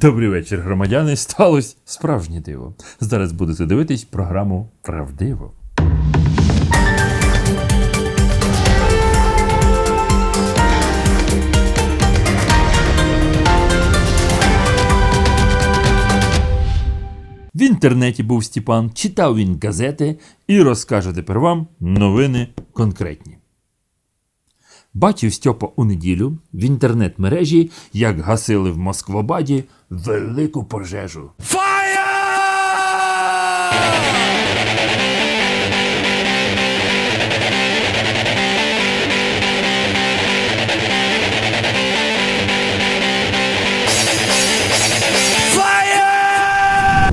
Добрий вечір, громадяни. Сталося справжнє диво. Зараз будете дивитись програму Правдиво. В інтернеті був Степан, читав він газети і розкаже тепер вам новини конкретні. Бачив Стьопа у неділю в інтернет-мережі, як гасили в Москвобаді велику пожежу.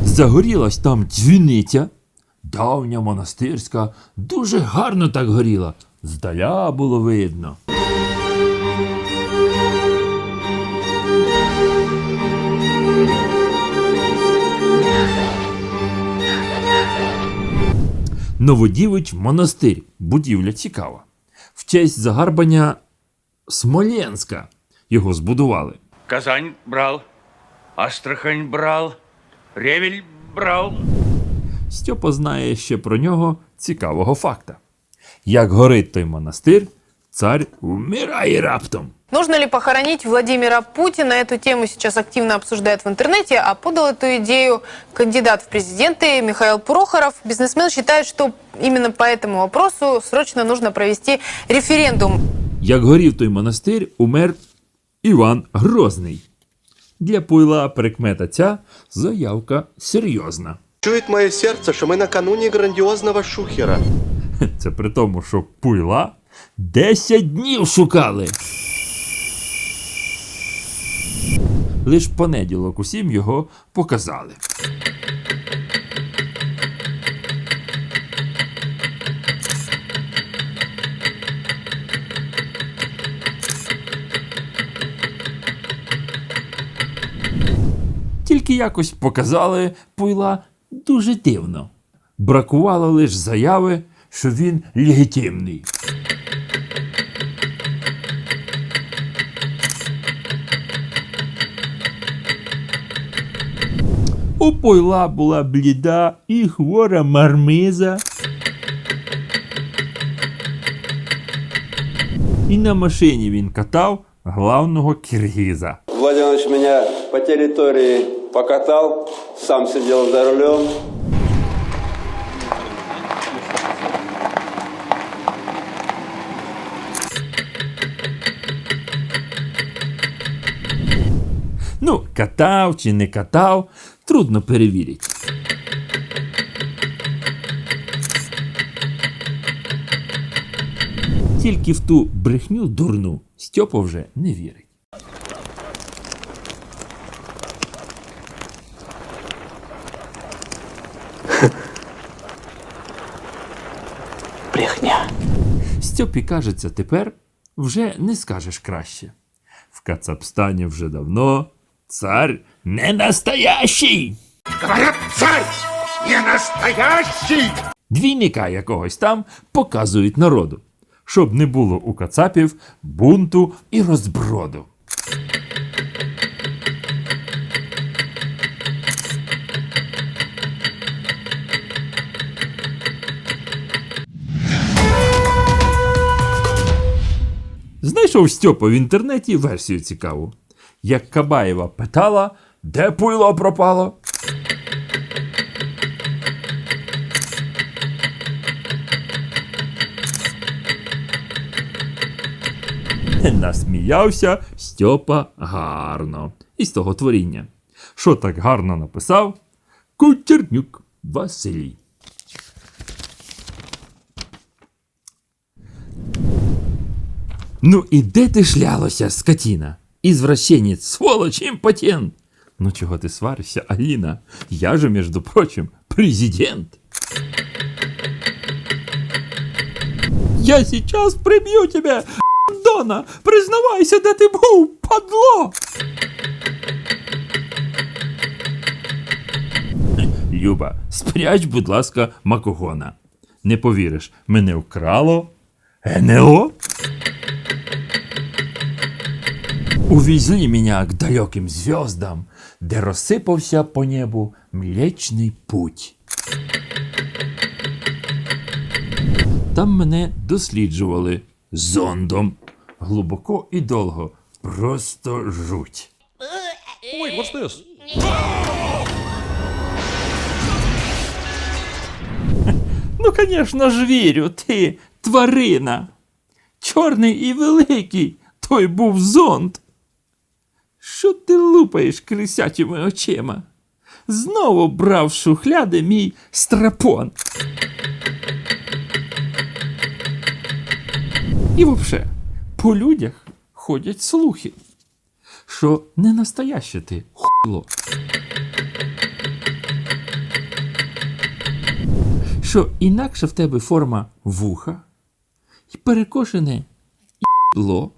Загорілась там дзвіниця, давня монастирська, дуже гарно так горіла. Здаля було видно. Новодівич монастир. Будівля цікава. В честь загарбання Смоленська його збудували. Казань брал, Астрахань брал, Ревель брал. Стьопа знає ще про нього цікавого факта. Як горить той монастир, цар вмирає раптом. Нужно ли похоронить Владимира Путина? Эту тему сейчас активно обсуждают в интернете, а подал эту идею кандидат в президенты Михаил Прохоров. Бизнесмен считает, что именно по этому вопросу срочно нужно провести референдум. Як горів той монастир, умер Іван Грозний. Для пойла прикмета ця заявка серйозна. Чует мое сердце, что мы накануне грандиозного шухера. Це при тому, що пуйла 10 днів шукали. Лиш понеділок усім його показали. Тільки якось показали пуйла дуже дивно. Бракувало лише заяви, що він легітимний. У пойла була бліда і хвора мармиза. І на машині він катав главного киргиза. Владимир мене по території покатав, сам сидів за рулем. Ну, катав чи не катав, трудно перевірити. Тільки в ту брехню дурну Стьопа вже не вірить. Брехня. Стьопі кажеться, тепер вже не скажеш краще. В Кацапстані вже давно цар не настоящий. Говорят, царь не настоящий! Двійника якогось там показують народу, щоб не було у кацапів бунту і розброду. Знайшов Стьопа в інтернеті версію цікаву. Як Кабаєва питала, де пуйло пропало. Насміявся Стьопа гарно. Із того творіння. Що так гарно написав? Кутернюк Василій. Ну і де ти шлялося, скотіна? Ізвращенець, сволоч, імпотент. Ну чого ти сваришся, Аліна? Я же, между прочим, президент. Я сейчас приб'ю тебе, Дона! Признавайся, де ти був, падло! Люба, спряч, будь ласка, макогона. Не повіриш, мене вкрало НЛО? Увезли меня к далеким звездам, де розсипався по небу Млечний путь. Там мене досліджували зондом. Глибоко і довго. Просто жуть. Wait, what's this? Ну, звісно ж, вірю, ти тварина. Чорний і великий, той був зонд. Що ти лупаєш крисятими очима? Знову брав шухляди мій страпон. І взагалі, по людях ходять слухи, що не настояще ти хуйло. що інакше в тебе форма вуха і перекошене ібло.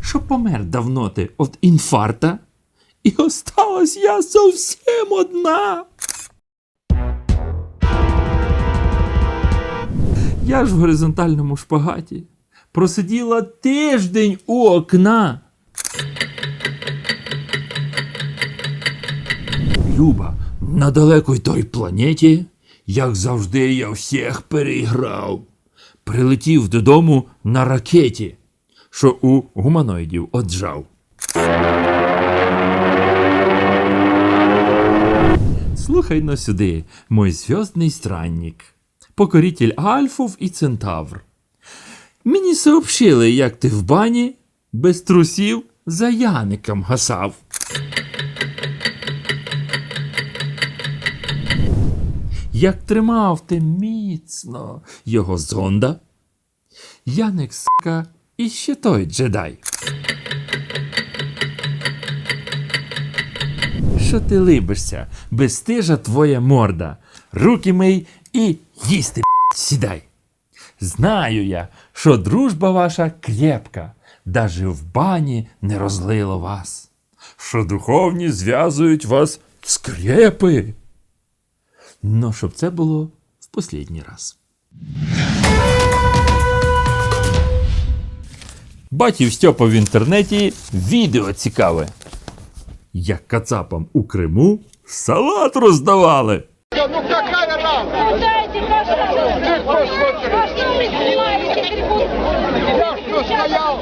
Що помер давно ти від інфаркта, і осталась я зовсім одна. Я ж в горизонтальному шпагаті просиділа тиждень у окна. Люба, на далекій той планеті, як завжди, я всіх переіграв. Прилетів додому на ракеті, що у гуманоїдів оджав. Слухай но сюди, мой зв'язний странник, покоритель Альфов і Центавр. Мені сообщили, як ти в бані без трусів за Яником гасав. як тримав ти міцно його зонда. Яник сука, і ще той джедай. Що ти либишся, безстижа твоя морда, руки мий і їсти сідай. Знаю я, що дружба ваша крепка, даже в бані не розлило вас, що духовні зв'язують вас скрепи. Ну, щоб це було в послідній раз. Бачив Стьопа в інтернеті відео цікаве. Як кацапам у Криму салат роздавали. Дайте, пожалуйста! А что вы снимаете трибуну? Я что стоял?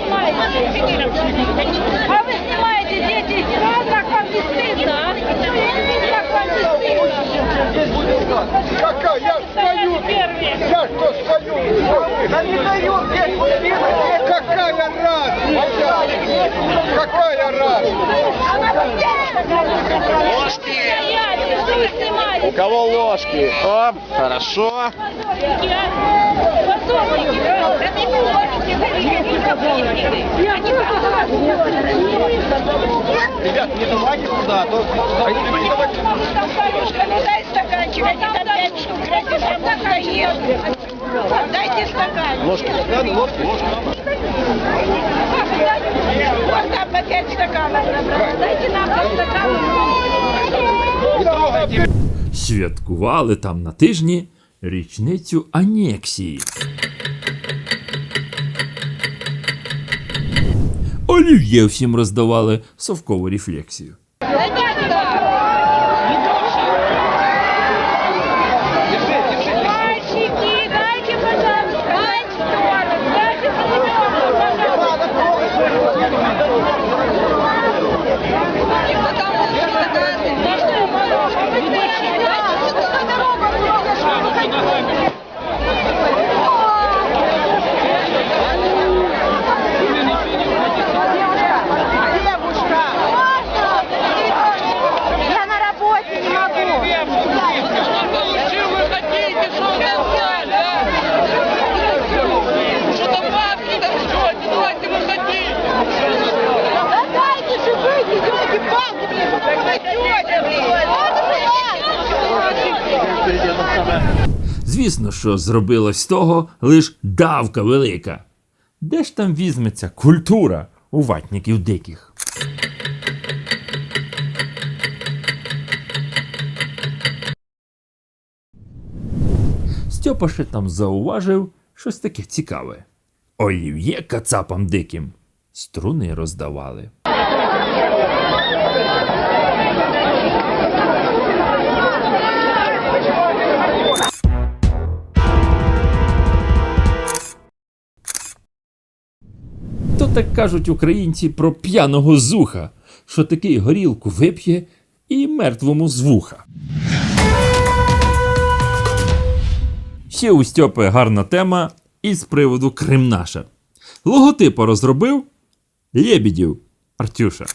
А вы снимаете дети, а как вам не стыдно, а? Как вам не стыдно? Какая? Я стою! Я что стою? Да не даю здесь Какая разница? Какая разница? Снимаете? У кого ложки? Оп, хорошо. Ребят, не давайте сюда, а то... Дайте стакан. Ложки, ну, ложки, ложки. Вот там по пять стаканов набрали. Дайте нам по стакану. Не трогайте. Святкували там на тижні річницю анексії. Олів'є всім роздавали совкову рефлексію. Мальчики, дайте, пожалуйста, дайте творог, дайте помидоры, Я на работе не могу. Да дайте же выйти, елки-палки, блин, какая тетя, блин. Вот, блин. Звісно, що зробилось з того лиш давка велика. Де ж там візьметься культура у ватників диких? Стьопа ще там зауважив щось таке цікаве. олів'є кацапам диким струни роздавали. Так кажуть українці про п'яного зуха, що такий горілку вип'є і мертвому з вуха. Ще у Стьопи гарна тема із приводу Кримнаша. Логотипа розробив Лєбідів Артюша.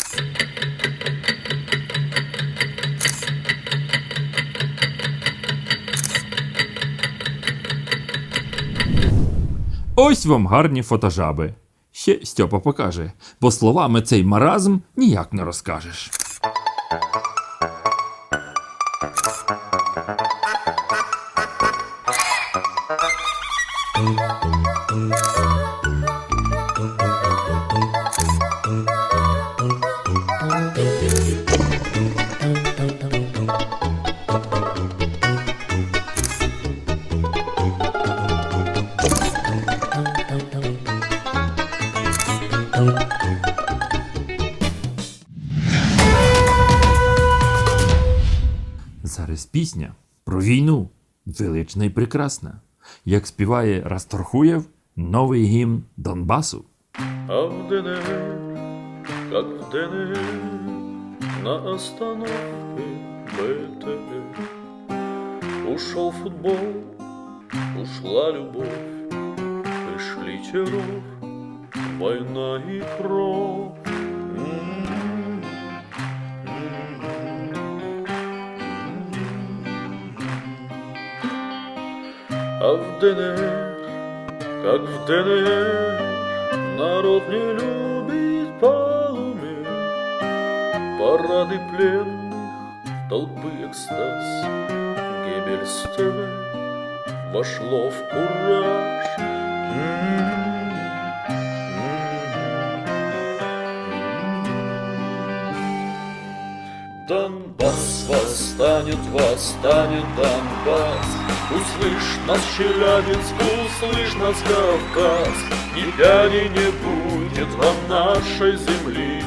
Ось вам гарні фотожаби. Ще Стьопа покаже, бо словами цей маразм ніяк не розкажеш. Пісня про війну, велична і прекрасна, як співає Расторхуєв новий гімн Донбасу. А в ДНР, как в ДНР, на остановке БТР Ушел футбол, ушла любовь, пришли террор, война и кровь. А в ДНР, как в ДНР, народ не любит полумер. Парады пленных, толпы экстаз, Геббельс ТВ вошло в кураж. Донбасс восстанет, восстанет Донбасс. Услышь нас, Челябинск, услышь нас, Кавказ. Пяни не будет вам нашей земли.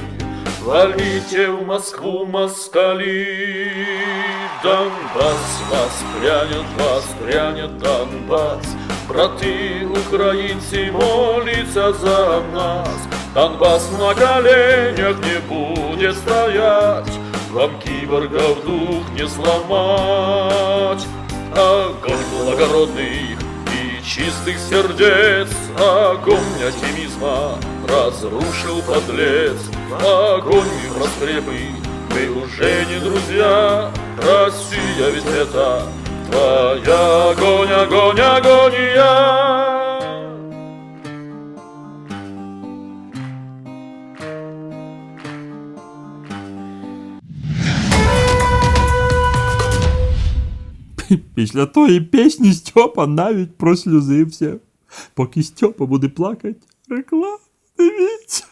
Валите в Москву, москали. Донбасс воспрянет, воспрянет Донбасс. Браты украинцы молятся за нас. Донбасс на коленях не будет стоять. Вам киборгов дух не сломать. Огонь благородных и чистых сердец, Огонь оптимизма разрушил подлец. Огонь в раскрепы, мы уже не друзья. Россия ведь это твоя огонь, огонь, агония. Після тої пісні Стьопа навіть прослюзився. Поки Стьопа буде плакати, реклама, дивіться.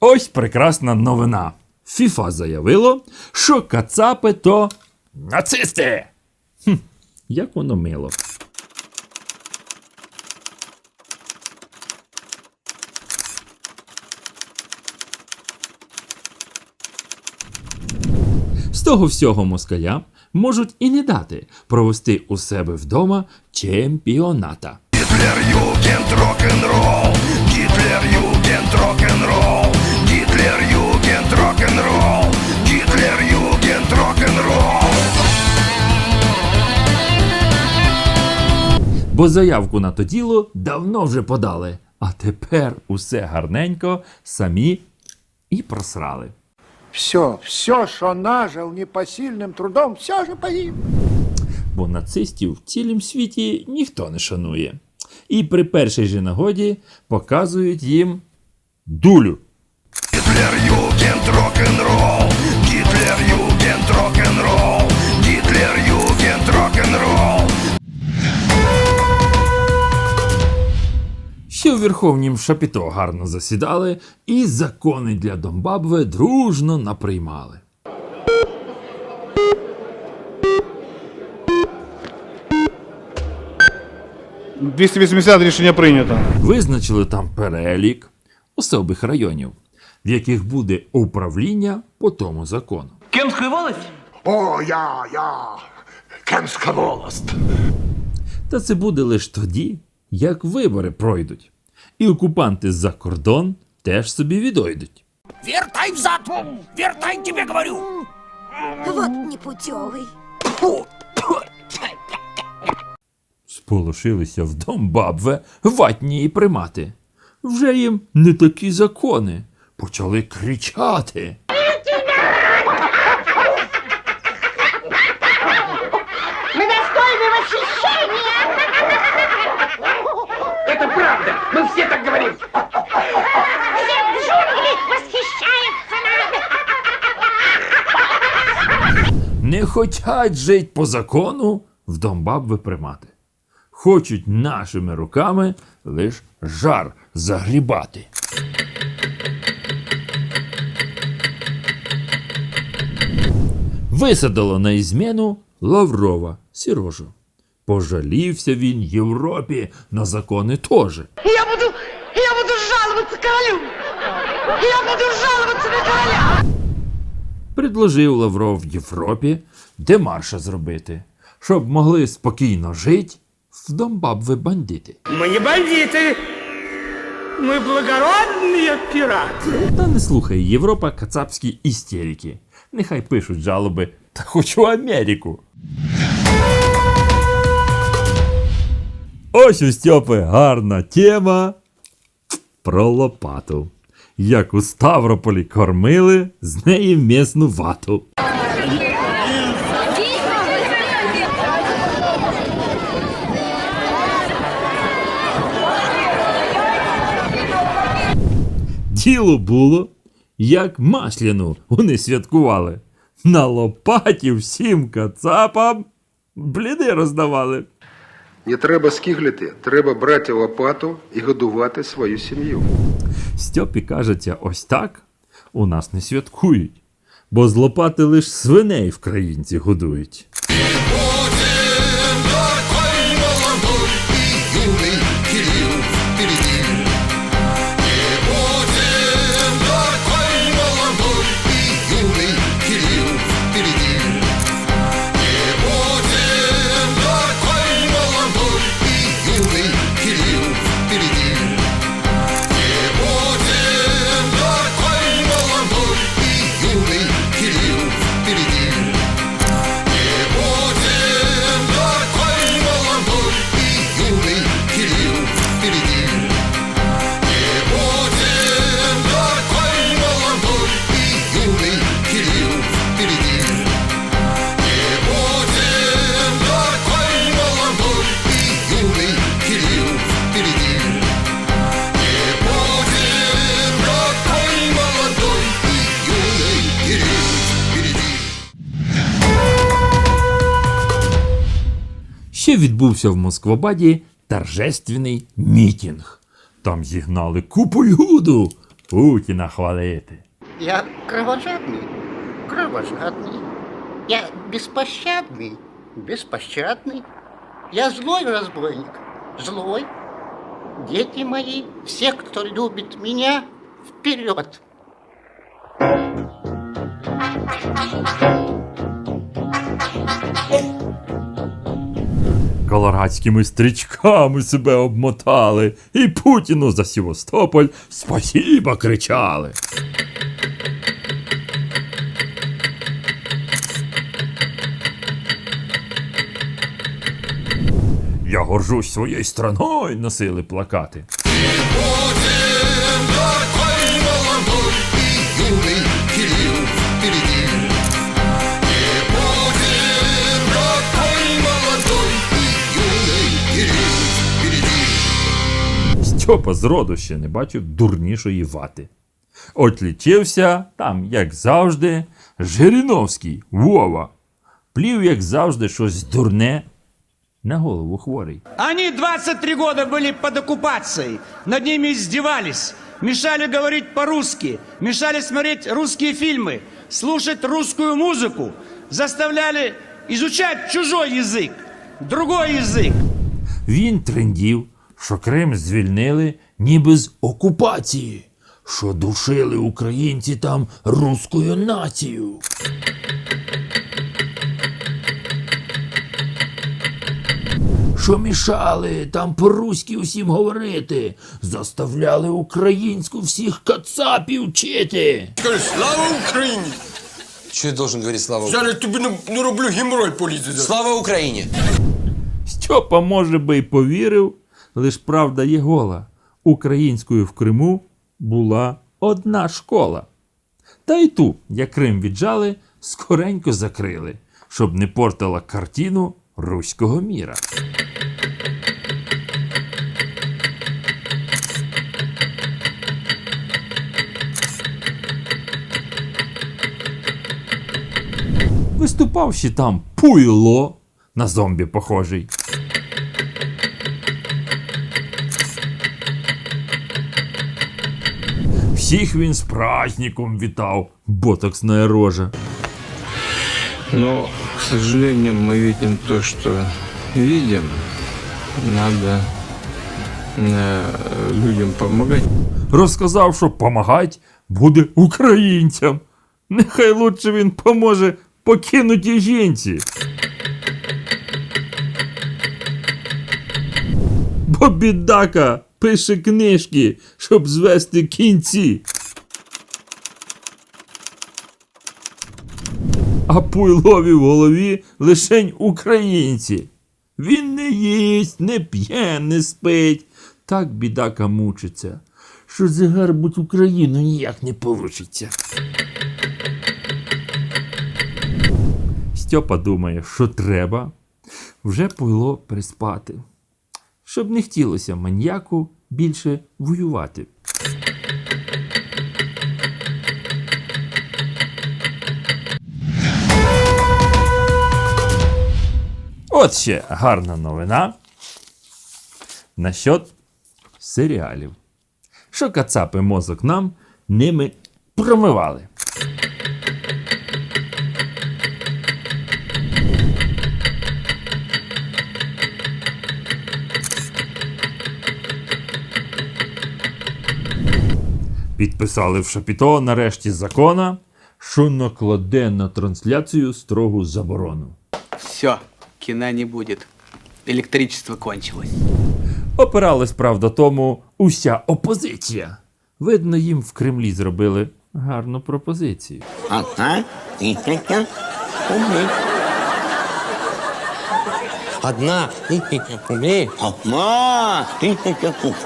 Ось прекрасна новина. ФІФА заявило, що кацапи то нацисти. Хм, як воно мило. З того всього москалям можуть і не дати провести у себе вдома чемпіоната. Гитлер-югент рок-н-ролл, Гитлер-югент рок-н-ролл, Гитлер-югент рок-н-ролл, Гитлер-югент Бо заявку на то діло давно вже подали, а тепер усе гарненько самі і просрали. Все, все, что нажил непосильным трудом, все же погиб. Бо нацистів в цілім світі ніхто не шанує. І при першій же нагоді показують їм дулю. Гитлер-югент Всі у Верховнім Шапіто гарно засідали і закони для Домбабве дружно наприймали. — 280 рішення прийнято. Визначили там перелік особих районів, в яких буде управління по тому закону. О, я, я, Кемська волость. Та це буде лише тоді, як вибори пройдуть. І окупанти за кордон теж собі відойдуть. Вертай взад! Вертай, тебе говорю! Вот непутевый. Сполошилися в Домбабве ватні і примати. Вже їм не такі закони. Почали кричати. Не хотять жить по закону в Домбабве примати. Хочуть нашими руками лиш жар загрібати. Висадило на ізміну Лаврова Сірожу. Пожалівся він Європі на закони теж. Я буду, я буду жаловаться королю! Я буду жаловаться на короля! Предложив Лавров Європі демарша зробити, щоб могли спокійно жити в Домбабве бандити. Мы не бандиты! Мы благородные пираты! Та не слухай Європа кацапські істерики. Нехай пишуть жалоби, та хочу Америку. Ось у Стьопи гарна тема про лопату. Як у Ставрополі кормили з неї м'ясну вату. Діло було, як масляну вони святкували. На лопаті всім кацапам бліди роздавали. Не треба скиглити, треба брати лопату і годувати свою сім'ю. Стьопі кажеться, ось так у нас не святкують, бо з лопати лиш свиней в країнці годують. Ще відбувся в Москвабаді торжественний мітінг. Там зігнали купу люду Путіна хвалити. Я кровожадный, кровожадный. Я беспощадный, беспощадный. Я злой разбойник, злой. Дети мои, все, кто любит меня, вперед! Колорадськими стрічками себе обмотали, і Путіну за Сівостополь спасіба кричали. Я горжусь своєю страною, носили плакати. Стьопа зроду ще не бачив дурнішої вати. От лічився там, як завжди, Жириновський Вова. Плів, як завжди, щось дурне на голову хворий. Они 23 года были под оккупацией, над ними издевались, мешали говорить по-русски, мешали смотреть русские фильмы, слушать русскую музыку, заставляли изучать чужой язык, другой язык. Він трендів, що Крим звільнили ніби з окупації, що душили українці там руською нацією. Що мішали там по-руськи усім говорити, заставляли українську всіх кацапів вчити. Слава Україні! Что я должен говорить слава Зараз тобі не, не роблю геморрой полізе. Слава Украине! Стьопа, може би, й повірив, лиш правда є гола. Українською в Криму була одна школа. Та й ту, як Крим віджали, скоренько закрили, щоб не портила картину руського міра. Виступав ще там пуйло на зомбі похожий. Всіх він з праздником вітав, ботоксна рожа. Но, к сожалению, мы видим то, что видим. Надо э, людям помогать. Розказав, що помагать буде українцям. Нехай лучше він поможе покинутій жінці. Бо бідака пише книжки, щоб звести кінці. А пуйлові в голові лишень українці. Він не їсть, не п'є, не спить. Так бідака мучиться, що загарбуть Україну ніяк не получиться. Стьопа думає, що треба вже пуйло приспати, щоб не хотілося маньяку більше воювати. От ще гарна новина насчет серіалів. Що кацапи мозок нам ними промивали. Підписали в Шапіто нарешті закона, що накладе на трансляцію строгу заборону. Все, кино не будет. Электричество кончилось. Опиралась, правда, тому уся опозиція. Видно, їм в Кремлі зробили гарну пропозицію. Ага Одна. Умнее. Ма!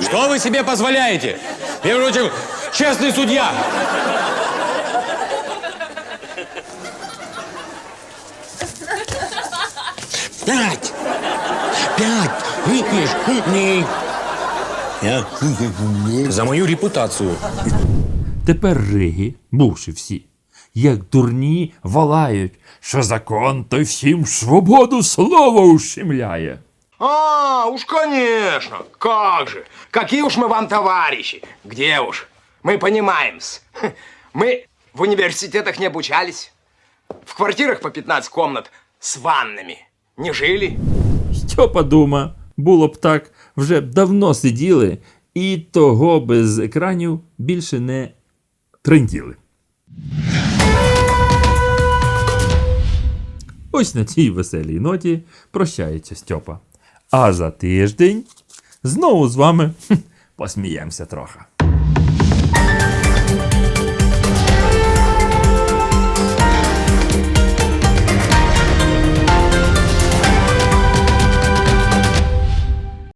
Что вы себе позволяете? Между прочим, честный судья. Пять! Пять! Выпьешь? Умней! Я умней. За мою репутацию. Тепер риги, бувши всі, як дурні, волають, що закон той всім свободу слова ущемляє. А, уж конечно. Как же. Какие уж мы вам товарищи. Где уж. Мы понимаем-с. Хм, Мы в университетах не обучались. В квартирах по 15 комнат с ваннами не жили. Стьопа дума, було б так, вже б давно сиділи, і того без екранів більше не тренділи. Ось на цій веселій ноті прощається Стьопа. А за тиждень знову з вами посміємося трохи.